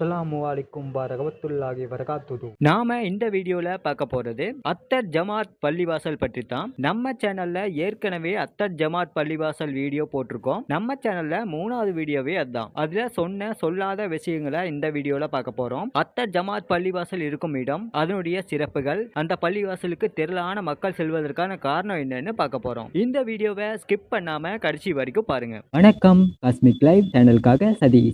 அஸ்ஸலாமு அலைக்கும் வரகவத்துல்லாஹி வரகாத்துது நாம இந்த வீடியோல பார்க்க போறது அத்தர் ஜமாத் பள்ளிவாசல் பற்றி தான் நம்ம சேனல்ல ஏற்கனவே அத்தர் ஜமாத் பள்ளிவாசல் வீடியோ போட்டிருக்கோம். நம்ம சேனல்ல மூணாவது வீடியோவே அதுதான். அதுல சொன்ன சொல்லாத விஷயங்களை இந்த வீடியோல பார்க்க போறோம். அத்தர் ஜமாத் பள்ளிவாசல் இருக்கும் இடம் அதனுடைய சிறப்புகள் அந்த பள்ளிவாசலுக்கு திரளான மக்கள் செல்வதற்கான காரணம் என்னன்னு பார்க்க போறோம். இந்த வீடியோவை ஸ்கிப் பண்ணாம கடைசி வரைக்கும் பாருங்க. வணக்கம். காஸ்மிக் லைவ் சேனலுக்காக சதி.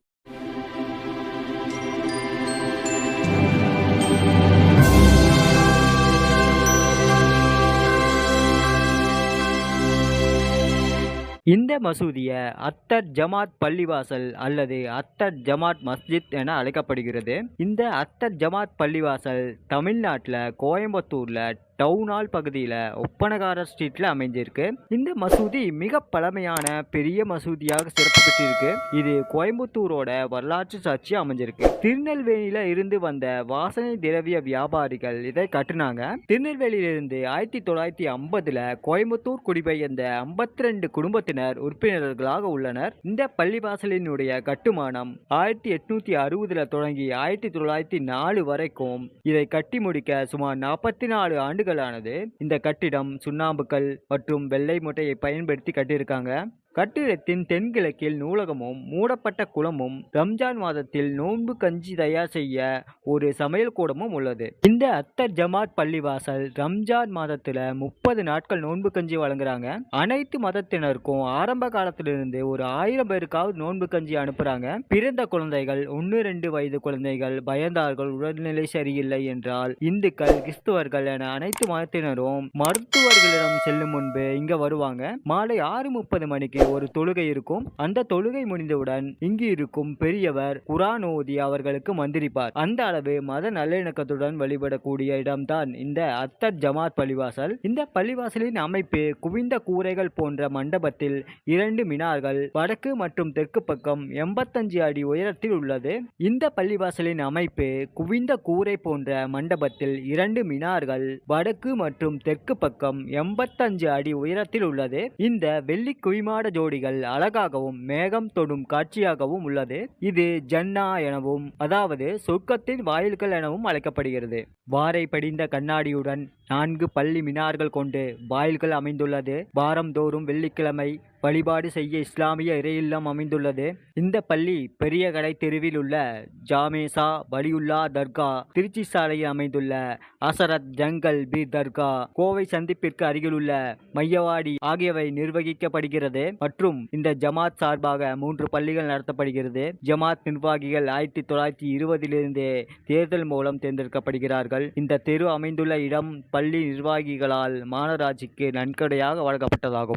இந்த மசூதியை அத்தர் ஜமாத் பள்ளிவாசல் அல்லது அத்தர் ஜமாத் மஸ்ஜித் என அழைக்கப்படுகிறது. இந்த அத்தர் ஜமாத் பள்ளிவாசல் தமிழ்நாட்டில் கோயம்புத்தூரில் டவுன் பகுதியில் ஒப்பனகார ஸ்ட்ரீட்டில் அமைஞ்சிருக்கு. இந்த மசூதி மிக பழமையான பெரிய மசூதியாக சிறப்பு பெற்றிருக்கு. இது கோயம்புத்தூரோட வரலாற்று சாட்சியாக அமைஞ்சிருக்கு. திருநெல்வேலியில இருந்து வந்த வாசனை திரவிய வியாபாரிகள் இதை கட்டுனாங்க. திருநெல்வேலியிலிருந்து ஆயிரத்தி தொள்ளாயிரத்தி ஐம்பதுல கோயம்புத்தூர் குடிபெயர்ந்த ஐம்பத்தி ரெண்டு குடும்பத்தினர் உறுப்பினர்களாக உள்ளனர். இந்த பள்ளிவாசலினுடைய கட்டுமானம் ஆயிரத்தி எட்நூத்தி அறுபதுல தொடங்கி ஆயிரத்தி தொள்ளாயிரத்தி நாலு வரைக்கும் இதை கட்டி முடிக்க சுமார் நாற்பத்தி நாலு ஆண்டு ஆண்டுகளானது இந்த கட்டிடம் சுண்ணாம்புக்கல் மற்றும் வெள்ளை மூட்டையை பயன்படுத்தி கட்டியிருக்காங்க. கட்டிடத்தின் தென்கிழக்கில் நூலகமும் மூடப்பட்ட குளமும் ரம்ஜான் மாதத்தில் நோன்பு கஞ்சி தயார் செய்ய ஒரு சமையல் கூடமும் உள்ளது. இந்த அத்தர் ஜமாத் பள்ளிவாசல் ரம்ஜான் மாதத்துல முப்பது நாட்கள் நோன்பு கஞ்சி வழங்குறாங்க. அனைத்து மதத்தினருக்கும் ஆரம்ப காலத்திலிருந்து ஒரு ஆயிரம் பேருக்காவது நோன்பு கஞ்சி அனுப்புறாங்க. பிறந்த குழந்தைகள் ஒன்று ரெண்டு வயது குழந்தைகள் பயந்தார்கள் உடல்நிலை சரியில்லை என்றால் இந்துக்கள் கிறிஸ்துவர்கள் என அனைத்து மதத்தினரும் மருத்துவர்களிடம் செல்லும் முன்பு இங்க வருவாங்க. மாலை ஆறு முப்பது மணிக்கு ஒரு தொழுகை இருக்கும். அந்த தொழுகை முடிந்தவுடன் இங்கு இருக்கும் பெரியவர் குரான் ஓதி அவர்களுக்கு மந்திரிப்பார். அந்த அளவு மத நல்லிணக்கத்துடன் வழிபடக்கூடிய இடம்தான் இந்த அத்தர் ஜமாத் பள்ளிவாசல். இந்த பள்ளிவாசலின் அமைப்பு குவிந்த கூரைகள் போன்ற மண்டபத்தில் இரண்டு மினார்கள் வடக்கு மற்றும் தெற்கு பக்கம் எண்பத்தஞ்சு அடி உயரத்தில் உள்ளது. இந்த பள்ளிவாசலின் அமைப்பு குவிந்த கூரை போன்ற மண்டபத்தில் இரண்டு மினார்கள் வடக்கு மற்றும் தெற்கு பக்கம் எண்பத்தஞ்சு அடி உயரத்தில் உள்ளது. இந்த வெள்ளி குவிமாட ஜோடிகள் அழகாகவும் மேகம் தொடும் காட்சியாகவும் உள்ளது. இது ஜன்னா எனவும் அதாவது சொர்க்கத்தின் வாயில்கள் எனவும் அழைக்கப்படுகிறது. வாரை படிந்த கண்ணாடியுடன் நான்கு பள்ளி மினார்கள் கொண்டு வாயில்கள் அமைந்துள்ளது. வாரந்தோறும் வெள்ளிக்கிழமை வழிபாடு செய்ய இஸ்லாமிய இறையில்லம் அமைந்துள்ளது. இந்த பள்ளி பெரிய கடை தெருவில் உள்ள ஜாமேசா வலியுல்லா தர்கா திருச்சி சாலையில் அமைந்துள்ள அசரத் ஜங்கல் பி தர்கா கோவை சந்திப்பிற்கு அருகிலுள்ள மையவாடி ஆகியவை நிர்வகிக்கப்படுகிறது. மற்றும் இந்த ஜமாத் சார்பாக மூன்று பள்ளிகள் நடத்தப்படுகிறது. ஜமாத் நிர்வாகிகள் ஆயிரத்தி தொள்ளாயிரத்தி இருபதிலிருந்தே தேர்தல் மூலம் தேர்ந்தெடுக்கப்படுகிறார்கள். இந்த தெரு அமைந்துள்ள இடம் பள்ளி நிர்வாகிகளால் மாநகராட்சிக்கு நன்கொடையாக வழங்கப்பட்டதாகும்.